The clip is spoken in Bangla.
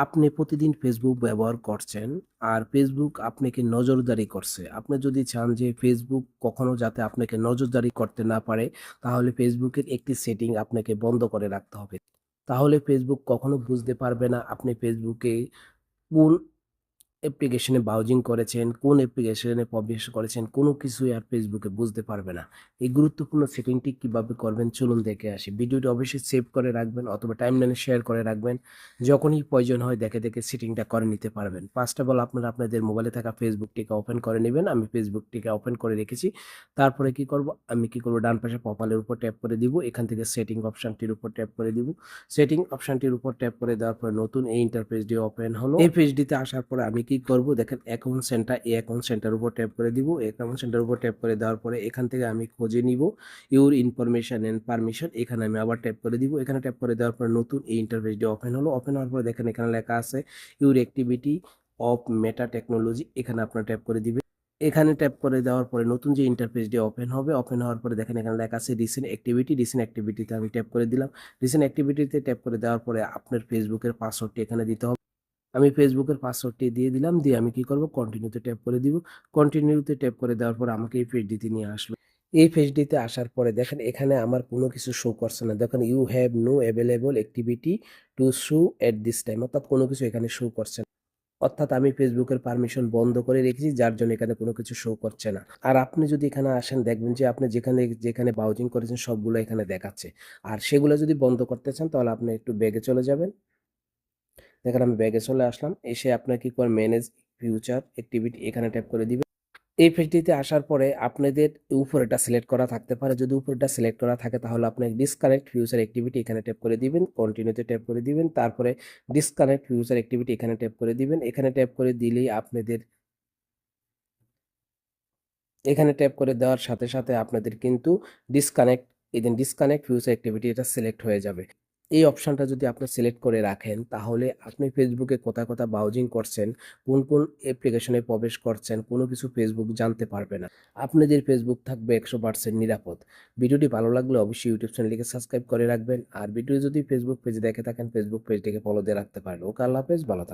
আপনি প্রতিদিন ফেসবুক ব্যবহার করছেন আর ফেসবুক আপনাকে নজরদারি করছে। আপনি যদি চান যে ফেসবুক কখনো যাতে আপনাকে নজরদারি করতে না পারে, তাহলে ফেসবুকের একটি সেটিং আপনাকে বন্ধ করে রাখতে হবে। তাহলে ফেসবুক কখনো বুঝতে পারবে না আপনি ফেসবুকে কোন অ্যাপ্লিকেশনে ব্রাউজিং করেছেন, কোন অ্যাপ্লিকেশনে প্রবেশ করেছেন, কোনো কিছুই আর ফেসবুকে বুঝতে পারবে না। এই গুরুত্বপূর্ণ সেটিংটি কীভাবে করবেন, চলুন দেখে আসি। ভিডিওটি অবশ্যই সেভ করে রাখবেন অথবা টাইমলাইনে শেয়ার করে রাখবেন। যখনই প্রয়োজন হয় দেখে দেখে সেটিংটা করে নিতে পারবেন। ফার্স্ট অফ অল আপনারা আপনাদের মোবাইলে থাকা ফেসবুকটিকে ওপেন করে নেবেন। আমি ফেসবুকটিকে ওপেন করে রেখেছি। তারপরে কি করব? আমি কি করব? ডান পাশে প্রোফাইলের উপর ট্যাপ করে দিব। এখান থেকে সেটিং অপশানটির উপর ট্যাপ করে দিব। সেটিং অপশনটির উপর ট্যাপ করে দেওয়ার পরে নতুন এই ইন্টারফেসটি ওপেন হলো। এই পেজটিতে আসার পরে আমি কি করব? দেখেন অ্যাকাউন্ট সেন্টার এই অ্যাকাউন্ট সেন্টার উপর ট্যাপ করে দিব। অ্যাকাউন্ট সেন্টার উপর ট্যাপ করে দেওয়ার পরে এখান থেকে আমি খুঁজে নিব। ইউর ইনফরমেশন এন্ড পারমিশন এখানে আমি আবার ট্যাপ করে দিব। এখানে ট্যাপ করে দেওয়ার পরে নতুন এই ইন্টারফেসটি ওপেন হলো। ওপেন হওয়ার পরে দেখেন, এখানে লেখা আছে your activity of Meta technology এখানে আপনার ট্যাপ করে দিবে এখানে ট্যাপ করে দেওয়ার পরে নতুন যে ইন্টারফেসটি ওপেন হবে ওপেন হওয়ার পরে দেখেন, এখানে লেখা আছে রিসেন্ট অ্যাক্টিভিটি রিসেন্ট অ্যাক্টিভিটিতে আমি ট্যাপ করে দিলাম। রিসেন্ট অ্যাক্টিভিটিতে ট্যাপ করে দেওয়ার পরে আপনার ফেসবুকের পাসওয়ার্ডটি এখানে দিতে হবে। আমি ফেসবুকের পাসওয়ার্ডটি দিয়ে দিলাম, দিয়ে আমি কি করব? কন্টিনিউতে ট্যাপ করে দিব। কন্টিনিউতে ট্যাপ করে দেওয়ার পর আমাকে এই পেজটিতে নিয়ে আসলো। এই পেজটিতে আসার পরে দেখেন, এখানে আমার কোনো কিছু শো করছে না। দেখেন you have no available activity to show at this time অর্থাৎ কোনো কিছু এখানে শো করছে না। অর্থাৎ আমি ফেসবুকের পারমিশন বন্ধ করে রেখেছি, যার জন্য এখানে কোনো কিছু শো করছে না। আর আপনি যদি এখানে আসেন, দেখবেন যে আপনি যেখানে যেখানে ব্রাউজিং করেছেন, সবগুলো এখানে দেখাচ্ছে। আর সেগুলো যদি বন্ধ করতে চান, তাহলে আপনি একটু ব্যাগে চলে যাবেন। দেখেন আমি ব্যাগে চলে আসলাম। এসে আপনার কি করে ম্যানেজ ফিউচার অ্যাক্টিভিটি এখানে ট্যাপ করে দিবেন এই পেজটিতে আসার পরে আপনাদের উপরেটা সিলেক্ট করা থাকতে পারে। যদি উপরেটা সিলেক্ট করা থাকে তাহলে আপনি ডিসকানেক্ট ফিউচার অ্যাক্টিভিটি এখানে ট্যাপ করে দিবেন। কন্টিনিউতে ট্যাপ করে দিবেন। তারপরে ডিসকানেক্ট ফিউচার অ্যাক্টিভিটি এখানে ট্যাপ করে দিবেন। এখানে ট্যাপ করে দিলেই আপনাদের এখানে ট্যাপ করে দেওয়ার সাথে সাথে আপনাদের কিন্তু ডিসকানেক্ট এদিন ডিসকানেক্ট ফিউচার অ্যাক্টিভিটি এটা সিলেক্ট হয়ে যাবে। এই অপশানটা যদি আপনি সিলেক্ট করে রাখেন, তাহলে আপনি ফেসবুকে কোথায় কোথায় ব্রাউজিং করছেন, কোন কোন অ্যাপ্লিকেশনে প্রবেশ করছেন, কোনো কিছু ফেসবুক জানতে পারবে না। আপনাদের ফেসবুক থাকবে একশো পার্সেন্ট নিরাপদ। ভিডিওটি ভালো লাগলে অবশ্যই ইউটিউব চ্যানেলটিকে সাবস্ক্রাইব করে রাখবেন। আর ভিডিও যদি ফেসবুক পেজে দেখে থাকেন ফেসবুক পেজটিকে ফলো দিয়ে রাখতে পারেন। ওকে, আল্লাহ হাফেজ, ভালো থাকবেন।